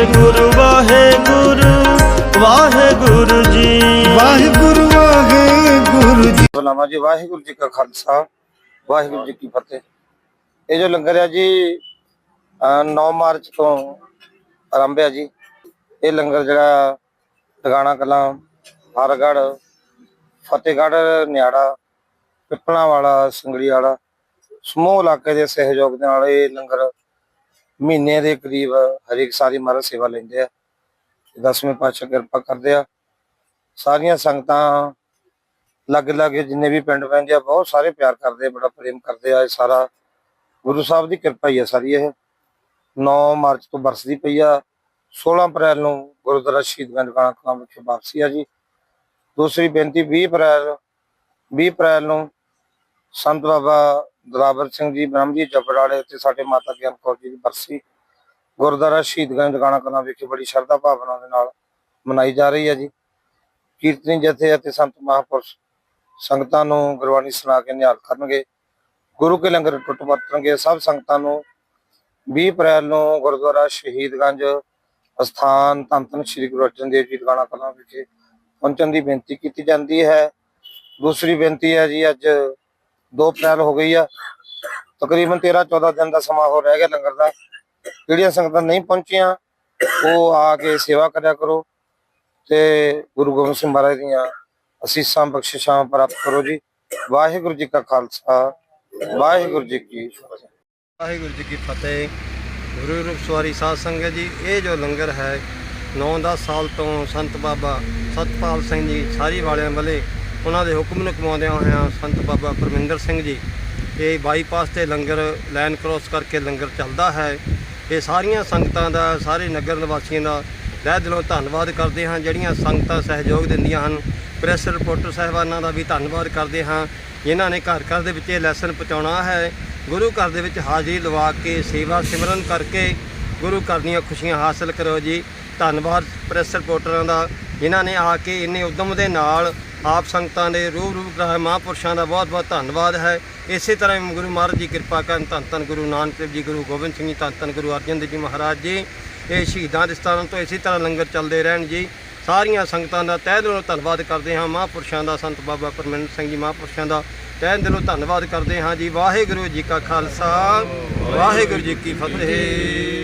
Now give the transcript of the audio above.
ਵਾਹਿਗੁਰੂ ਵਾਹਿਗੁਰੂ ਵਾਹਿਗੁਰੂ ਵਾਹਿਗੁਰੂ ਜੀ। ਵਾਹਿਗੁਰੂ ਵਾਹਿਗੁਰੂ ਜੀ। ਬੁਲਾਵਾ ਜੀ ਵਾਹਿਗੁਰੂ ਜੀ ਕਾ ਖਾਲਸਾ ਵਾਹਿਗੁਰੂ ਜੀ ਕੀ ਫਤਿਹ। ਇਹ ਜੋ ਲੰਗਰ ਹੈ ਜੀ ਅਹ 9 ਮਾਰਚ ਤੋਂ ਆਰੰਭ ਹੈ ਜੀ। ਇਹ ਲੰਗਰ ਜਿਹੜਾ ਟਿਕਾਣਾ ਕਲਾਂ ਹਰਗੜ ਫਤਿਹਗੜ੍ਹ ਨਿਆੜਾ ਪਿੱਪਲਾਂ ਵਾਲਾ ਸੰਗੜੀ ਵਾਲਾ ਸਮੂਹ ਇਲਾਕੇ ਦੇ ਸਹਿਯੋਗ ਦੇ ਨਾਲ ਇਹ ਲੰਗਰ ਮਹੀਨੇ ਦੇ ਕਰੀਬ ਹਰੇਕ ਸਾਰੀ ਮਹਾਰਾਜ ਸੇਵਾ ਲੈਂਦੇ ਆ। ਦਸਵੇਂ ਪਾਤਸ਼ਾਹ ਕਿਰਪਾ ਕਰਦੇ ਆ। ਸਾਰੀਆਂ ਸੰਗਤਾਂ ਲੱਗ ਲੱਗੇ ਜਿੰਨੇ ਵੀ ਪਿੰਡ ਪੈਂਦੇ ਆ, ਬਹੁਤ ਸਾਰੇ ਪਿਆਰ ਕਰਦੇ ਆ, ਬੜਾ ਪ੍ਰੇਮ ਕਰਦੇ ਆ। ਇਹ ਸਾਰਾ ਗੁਰੂ ਸਾਹਿਬ ਦੀ ਕਿਰਪਾ ਹੀ ਆ ਸਾਰੀ ਇਹ। 9 ਮਾਰਚ ਤੋਂ ਬਰਸਦੀ ਪਈ ਆ। 16 ਅਪ੍ਰੈਲ ਨੂੰ ਗੁਰਦੁਆਰਾ ਸ਼ਹੀਦਗੰਜ ਕਾਣਾ ਕਲਾਂ ਵਿਖੇ ਵਾਪਸੀ ਆ ਜੀ। ਦੂਸਰੀ ਬੇਨਤੀ 20 ਅਪ੍ਰੈਲ 20 ਅਪ੍ਰੈਲ ਨੂੰ ਸੰਤ ਬਾਬਾ ਦਰਾਬਰ ਸਿੰਘ ਜੀ, ਬ੍ਰਹਮ ਜੀ ਜਬੜਾਲੇ ਤੇ ਸਾਡੇ ਮਾਤਾ ਗਿਆਨ ਕੌਰ ਜੀ ਦੀ ਬਰਸੀ। ਗੁਰਦੁਆਰਾ ਸ਼ਹੀਦਗੰਜ ਕਾਣਾ ਕਲਾਂ ਵਿਖੇ ਬੜੀ ਸ਼ਰਧਾ ਭਾਵਨਾ ਦੇ ਨਾਲ ਮਨਾਈ ਜਾ ਰਹੀ ਹੈ ਜੀ। ਕੀਰਤਨੀ ਜਥੇ ਅਤੇ ਸੰਤ ਮਹਾਪੁਰਸ਼ ਸੰਗਤਾਂ ਨੂੰ ਗੁਰਬਾਣੀ ਸੁਣਾ ਕੇ ਨਿਹਾਲ ਕਰਨਗੇ। ਗੁਰੂ ਕੇ ਲੰਗਰ ਟੁੱਟ ਵਰਤਣਗੇ ਸਭ ਸੰਗਤਾਂ ਨੂੰ 20 ਅਪ੍ਰੈਲ ਨੂੰ ਗੁਰਦੁਆਰਾ ਸ਼ਹੀਦਗੰਜ ਅਸਥਾਨ ਧੰਨ ਧੰਨ ਸ੍ਰੀ ਗੁਰੂ ਅਰਜਨ ਦੇਵ ਜੀ ਦੁਗਾਣਾ ਕਲਾਂ ਵਿਖੇ ਪਹੁੰਚਣ ਦੀ ਬੇਨਤੀ ਕੀਤੀ ਜਾਂਦੀ ਹੈ। ਦੂਸਰੀ ਬੇਨਤੀ ਹੈ ਜੀ, ਅੱਜ 2 ਅਪ੍ਰੈਲ ਹੋ ਗਈ ਆ। ਤਕਰੀਬਨ 13 14 ਦਿਨ ਦਾ ਸਮਾਂ ਹੋ ਰਹਿ ਗਿਆ ਲੰਗਰ ਦਾ। ਜਿਹੜੀਆਂ ਸੰਗਤਾਂ ਨਹੀਂ ਪਹੁੰਚੀਆਂ, ਉਹ ਆ ਕੇ ਸੇਵਾ ਕਰਿਆ ਕਰੋ ਤੇ ਗੁਰੂ ਗੋਬਿੰਦ ਸਿੰਘ ਮਹਾਰਾਜ ਦੀਆਂ ਅਸੀਸਾਂ, ਬਖਸ਼ਿਸ਼ਾਂ ਪ੍ਰਾਪਤ ਕਰੋ ਜੀ। ਵਾਹਿਗੁਰੂ ਜੀ ਕਾ ਖਾਲਸਾ, ਵਾਹਿਗੁਰੂ ਜੀ ਕੀ ਫਤਿਹ। ਵਾਹਿਗੁਰੂ ਜੀ ਕੀ ਫਤਿਹ। ਗੁਰੂ ਰੂਪ ਸਵਾਰੀ ਸਾਧ ਸੰਗਤ ਜੀ, ਇਹ ਜੋ ਲੰਗਰ ਹੈ 9-10 ਸਾਲ ਤੋਂ ਸੰਤ ਬਾਬਾ ਸਤਪਾਲ ਸਿੰਘ ਜੀ, ਸਾਰੀ ਵਾਲਿਆਂ ਵੱਲੇ ਉਹਨਾਂ ਦੇ ਹੁਕਮ ਨੂੰ ਕਮਾਉਂਦਿਆਂ ਹੋਇਆਂ ਸੰਤ ਬਾਬਾ ਪਰਮਿੰਦਰ ਸਿੰਘ ਜੀ, ਇਹ ਬਾਈਪਾਸ ਤੇ ਲੰਗਰ ਲਾਈਨ ਕ੍ਰੋਸ ਕਰਕੇ ਲੰਗਰ ਚੱਲਦਾ ਹੈ। ਇਹ ਸਾਰੀਆਂ ਸੰਗਤਾਂ ਦਾ, ਸਾਰੇ ਨਗਰ ਨਿਵਾਸੀਆਂ ਦਾ ਤਹਿ ਦਿਲੋਂ ਧੰਨਵਾਦ ਕਰਦੇ ਹਾਂ, ਜਿਹੜੀਆਂ ਸੰਗਤਾਂ ਸਹਿਯੋਗ ਦਿੰਦੀਆਂ ਹਨ। ਪ੍ਰੈਸ ਰਿਪੋਰਟਰ ਸਾਹਿਬਾਨਾਂ ਦਾ ਵੀ ਧੰਨਵਾਦ ਕਰਦੇ ਹਾਂ। ਜਿਨ੍ਹਾਂ ਨੇ ਘਰ ਘਰ ਦੇ ਵਿੱਚ ਇਹ ਲੈਸਨ ਪਹੁੰਚਾਉਣਾ ਹੈ। ਗੁਰੂ ਘਰ ਦੇ ਵਿੱਚ ਹਾਜ਼ਰੀ ਲਵਾ ਕੇ ਸੇਵਾ ਸਿਮਰਨ ਕਰਕੇ ਗੁਰੂ ਘਰ ਦੀਆਂ ਖੁਸ਼ੀਆਂ ਹਾਸਲ ਕਰੋ ਜੀ। ਧੰਨਵਾਦ ਪ੍ਰੈਸ ਰਿਪੋਰਟਰਾਂ ਦਾ, ਜਿਨ੍ਹਾਂ ਨੇ ਆ ਕੇ ਇੰਨੇ ਉਦਮ ਦੇ ਨਾਲ ਆਪ ਸੰਗਤਾਂ ਦੇ ਰੂਪ ਰੂਪ ਕਰਾਏ ਮਹਾਂਪੁਰਸ਼ਾਂ ਦਾ ਬਹੁਤ ਬਹੁਤ ਧੰਨਵਾਦ ਹੈ। ਇਸੇ ਤਰ੍ਹਾਂ ਹੀ ਗੁਰੂ ਮਹਾਰਾਜ ਜੀ ਕਿਰਪਾ ਕਰਨ ਧੰਨ ਧੰਨ ਗੁਰੂ ਨਾਨਕ ਦੇਵ ਜੀ, ਗੁਰੂ ਗੋਬਿੰਦ ਸਿੰਘ ਜੀ, ਧੰਨ ਧੰਨ ਗੁਰੂ ਅਰਜਨ ਦੇਵ ਜੀ ਮਹਾਰਾਜ ਜੀ, ਇਹ ਸ਼ਹੀਦਾਂ ਦੇ ਸਥਾਨਾਂ ਤੋਂ ਇਸੇ ਤਰ੍ਹਾਂ ਲੰਗਰ ਚੱਲਦੇ ਰਹਿਣ ਜੀ। ਸਾਰੀਆਂ ਸੰਗਤਾਂ ਦਾ ਤਹਿ ਦਿਲੋਂ ਧੰਨਵਾਦ ਕਰਦੇ ਹਾਂ। ਮਹਾਂਪੁਰਸ਼ਾਂ ਦਾ ਸੰਤ ਬਾਬਾ ਪਰਮਿੰਦਰ ਸਿੰਘ ਜੀ, ਮਹਾਂਪੁਰਸ਼ਾਂ ਦਾ ਤਹਿ ਦਿਲੋਂ ਧੰਨਵਾਦ ਕਰਦੇ ਹਾਂ ਜੀ। ਵਾਹਿਗੁਰੂ ਜੀ ਕਾ ਖਾਲਸਾ, ਵਾਹਿਗੁਰੂ ਜੀ ਕੀ ਫਤਿਹ।